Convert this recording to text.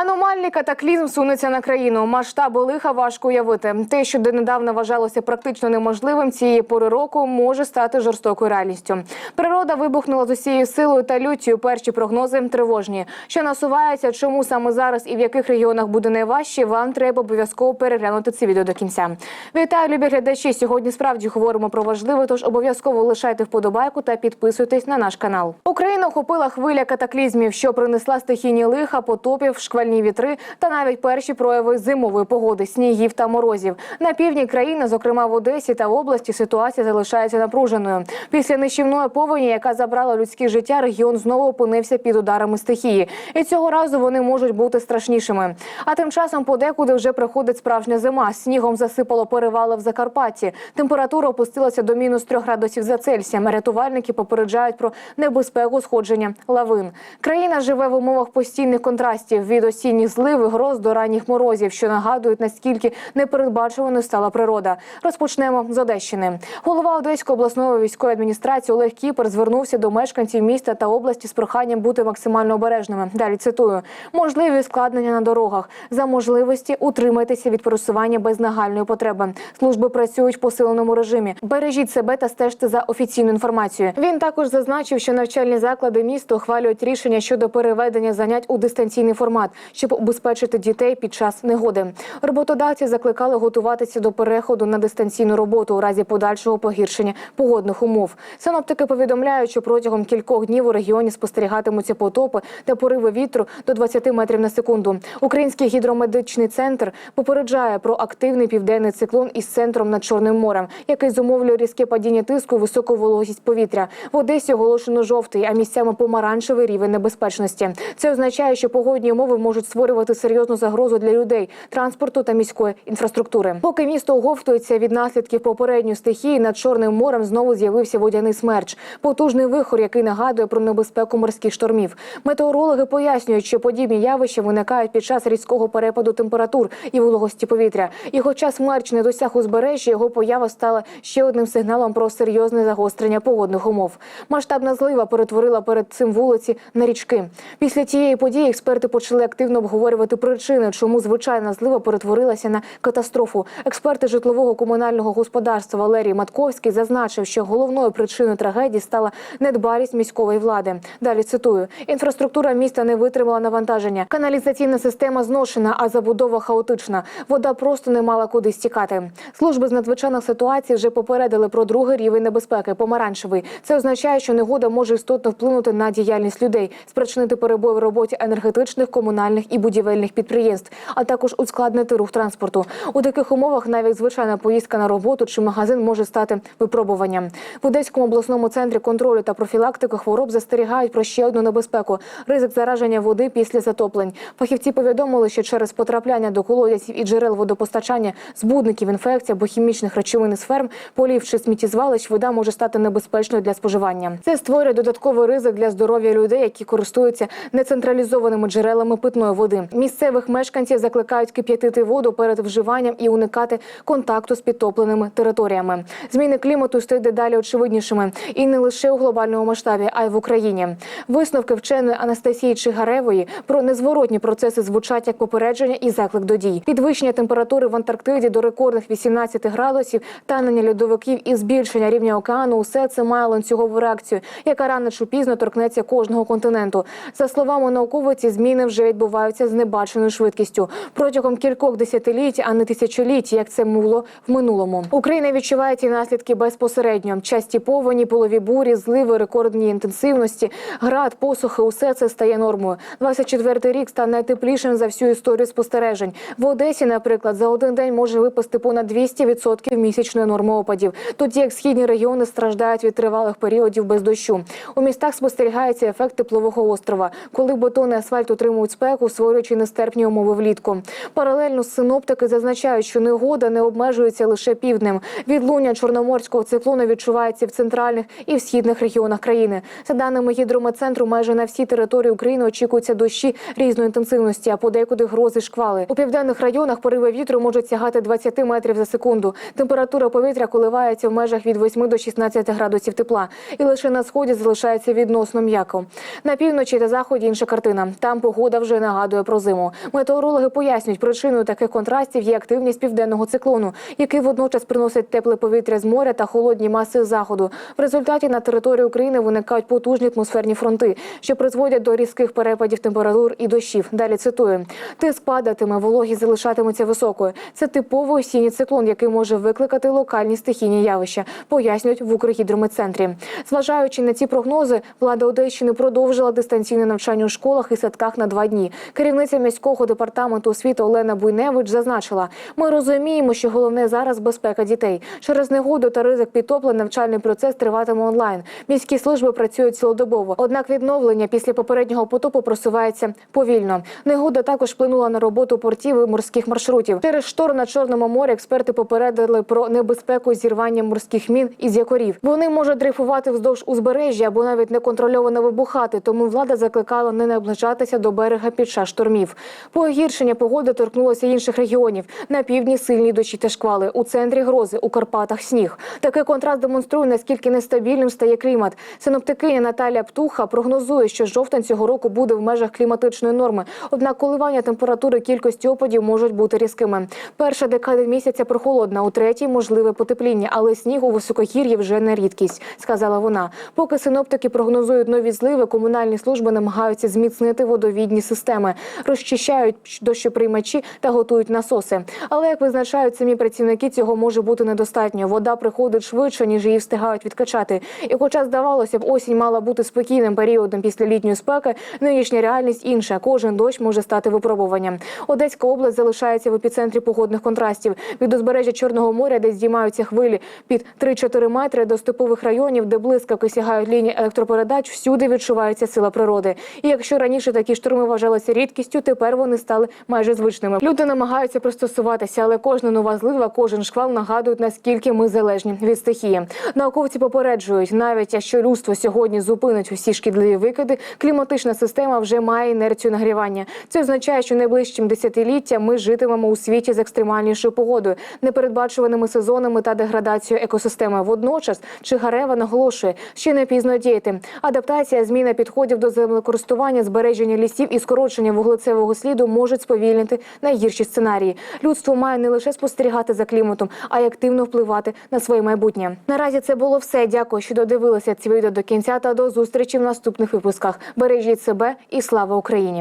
Аномальний катаклізм сунеться на країну. Масштаби лиха важко уявити. Те, що донедавна вважалося практично неможливим, цієї пори року може стати жорстокою реальністю. Природа вибухнула з усією силою та люттю. Перші прогнози тривожні. Що насувається, чому саме зараз і в яких регіонах буде найважче, вам треба обов'язково переглянути це відео до кінця. Вітаю, любі глядачі. Сьогодні справді говоримо про важливе, тож обов'язково лишайте вподобайку та підписуйтесь на наш канал. Україну охопила хвиля катаклізмів, що принесла стихійні лиха, потопів, шквальні вітри та навіть перші прояви зимової погоди, снігів та морозів. На півдні країни, зокрема в Одесі та в області, ситуація залишається напруженою. Після нищівної повені, яка забрала людське життя, регіон знову опинився під ударами стихії, і цього разу вони можуть бути страшнішими. А тим часом подекуди вже приходить справжня зима. Снігом засипало перевали в Закарпатті. Температура опустилася до мінус 3 градусів за Цельсієм. Рятувальники попереджають про небезпеку сходження лавин. Країна живе в умовах постійних контрастів від осінніх злив і гроз до ранніх морозів, що нагадують наскільки непередбачуваною стала природа. Розпочнемо з Одещини. Голова Одеської обласної військової адміністрації Олег Кіпер звернувся до мешканців міста та області з проханням бути максимально обережними. Далі цитую: можливі складнення на дорогах за можливості утримайтеся від пересування без нагальної потреби. Служби працюють в посиленому режимі. Бережіть себе та стежте за офіційною інформацією. Він також зазначив, що навчальні заклади міста ухвалюють рішення щодо переведення занять у дистанційний формат, щоб убезпечити дітей під час негоди. Роботодавці закликали готуватися до переходу на дистанційну роботу у разі подальшого погіршення погодних умов. Синоптики повідомляють, що протягом кількох днів у регіоні спостерігатимуться потопи та пориви вітру до 20 метрів на секунду. Український гідромедичний центр попереджає про активний південний циклон із центром над Чорним морем, який зумовлює різке падіння тиску, високу вологість повітря. В Одесі оголошено жовтий, а місцями помаранчевий рівень небезпечності. Це означає, що погодні умови можуть створювати серйозну загрозу для людей, транспорту та міської інфраструктури. Поки місто оговтується від наслідків попередньої стихії, над Чорним морем знову з'явився водяний смерч, потужний вихор, який нагадує про небезпеку морських штормів. Метеорологи пояснюють, що подібні явища виникають під час різкого перепаду температур і вологості повітря. І хоча смерч не досяг узбережжя, його поява стала ще одним сигналом про серйозне загострення погодних умов. Масштабна злива перетворила перед цим вулиці на річки. Після тієї події експерти почали активно обговорювати причини, чому звичайна злива перетворилася на катастрофу. Експерти житлового комунального господарства Валерій Матковський зазначив, що головною причиною трагедії стала недбалість міської влади. Далі цитую: інфраструктура міста не витримала навантаження. Каналізаційна система зношена, а забудова хаотична. Вода просто не мала куди стікати. Служби з надзвичайних ситуацій вже попередили про другий рівень небезпеки помаранчевий. Це означає, що негода може істотно вплинути на діяльність людей, спричинити перебої в роботі енергетичних, комунальних і будівельних підприємств, а також ускладнити рух транспорту. У таких умовах навіть звичайна поїздка на роботу чи магазин може стати випробуванням. В Одеському обласному центрі контролю та профілактики хвороб застерігають про ще одну небезпеку ризик зараження води після затоплень. Фахівці повідомили, що через потрапляння до колодязів і джерел водопостачання, збудників інфекцій або хімічних речовин із ферм, полів чи сміттєзвалищ, вода може стати небезпечною для споживання. Це створює додатковий ризик для здоров'я людей, які користуються нецентралізованими джерелами питної води. Місцевих мешканців закликають кип'ятити воду перед вживанням і уникати контакту з підтопленими територіями. Зміни клімату стають дедалі очевиднішими і не лише у глобальному масштабі, а й в Україні. Висновки вченої Анастасії Чигаревої про незворотні процеси звучать як попередження і заклик до дій. Підвищення температури в Антарктиді до рекордних 18 градусів, танення льодовиків і збільшення рівня океану усе це має ланцюгову реакцію, яка рано чи пізно торкнеться кожного континенту. За словами науковиці, зміни вже відбуваються з небаченою швидкістю протягом кількох десятиліть, а не тисячоліть, як це було в минулому. Україна відчуває ці наслідки безпосередньо. Часті повені, полові бурі, зливи, рекордні інтенсивності, град, посухи усе це стає нормою. 24-й рік стане найтеплішим за всю історію спостережень. В Одесі, наприклад, за один день може випасти понад 200% місячної норми опадів. Тоді як східні регіони страждають від тривалих періодів без дощу. У містах спостерігається ефект теплового острова, коли бетон асфальт утримують спеку, створюючи нестерпні умови влітку. Паралельно синоптики зазначають, що негода не обмежується лише півднем. Відлуння чорноморського циклону відчувається в центральних і в східних регіонах країни. За даними гідрометцентру, майже на всій території України очікуються дощі різної інтенсивності, а подекуди грози шквали. У південних районах пориви вітру можуть сягати 20 метрів за секунду. Температура повітря коливається в межах від 8 до 16 градусів тепла, і лише на сході залишається відносно м'яко. На півночі та заході інша картина. Там погода вже не нагадує про зиму. Метеорологи пояснюють, причиною таких контрастів є активність південного циклону, який водночас приносить тепле повітря з моря та холодні маси заходу. В результаті на території України виникають потужні атмосферні фронти, що призводять до різких перепадів температур і дощів. Далі цитую: тиск падатиме, вологість залишатиметься високою. Це типовий осінній циклон, який може викликати локальні стихійні явища, пояснюють в Укргідрометцентрі. Зважаючи на ці прогнози, влада Одещини продовжила дистанційне навчання у школах і садках на два дні. Керівниця міського департаменту освіти Олена Буйневич зазначила: ми розуміємо, що головне зараз безпека дітей. Через негоду та ризик підтоплень навчальний процес триватиме онлайн. Міські служби працюють цілодобово. Однак відновлення після попереднього потопу просувається повільно. Негода також вплинула на роботу портів і морських маршрутів. Через шторм на чорному морі експерти попередили про небезпеку зірвання морських мін із якорів. Вони можуть дрейфувати вздовж узбережжя або навіть неконтрольовано вибухати. Тому влада закликала не наближатися до берега під час штормів. Погіршення погоди торкнулося інших регіонів. На півдні сильні дощі та шквали. У центрі грози, у Карпатах сніг. Такий контраст демонструє наскільки нестабільним стає клімат. Синоптикиня Наталія Птуха прогнозує, що жовтень цього року буде в межах кліматичної норми. Однак коливання температури кількості опадів можуть бути різкими. Перша декада місяця прохолодна, у третій можливе потепління, але сніг у високогір'ї вже не рідкість, сказала вона. Поки синоптики прогнозують нові зливи, комунальні служби намагаються зміцнити водовідні системи, розчищають дощоприймачі та готують насоси. Але як визначають самі працівники, цього може бути недостатньо. Вода приходить швидше, ніж її встигають відкачати. І, хоча здавалося б, осінь мала бути спокійним періодом після літньої спеки, нинішня реальність інша. Кожен дощ може стати випробуванням. Одеська область залишається в епіцентрі погодних контрастів. Від узбережжя Чорного моря, де здіймаються хвилі під 3-4 метри, до степових районів, де блискавки сягають лінії електропередач, всюди відчувається сила природи. І якщо раніше такі штурми вважалися рідкістю, тепер вони стали майже звичними. Люди намагаються пристосуватися, але кожна нова злива, кожен шквал нагадують, наскільки ми залежні від стихії. Науковці попереджують, навіть якщо людство сьогодні зупинить усі шкідливі викиди, кліматична система вже має інерцію нагрівання. Це означає, що найближчим десятиліттям ми житимемо у світі з екстремальнішою погодою, непередбачуваними сезонами та деградацією екосистеми. Водночас Чигарева наголошує, ще не пізно діяти. Адаптація, зміна підходів до землекористування, збереження лісів і скорочення вуглецевого сліду можуть сповільнити найгірші сценарії. Людство має не лише спостерігати за кліматом, а й активно впливати на своє майбутнє. Наразі це було все. Дякую, що додивилися ці відео до кінця та до зустрічі в наступних випусках. Бережіть себе і слава Україні!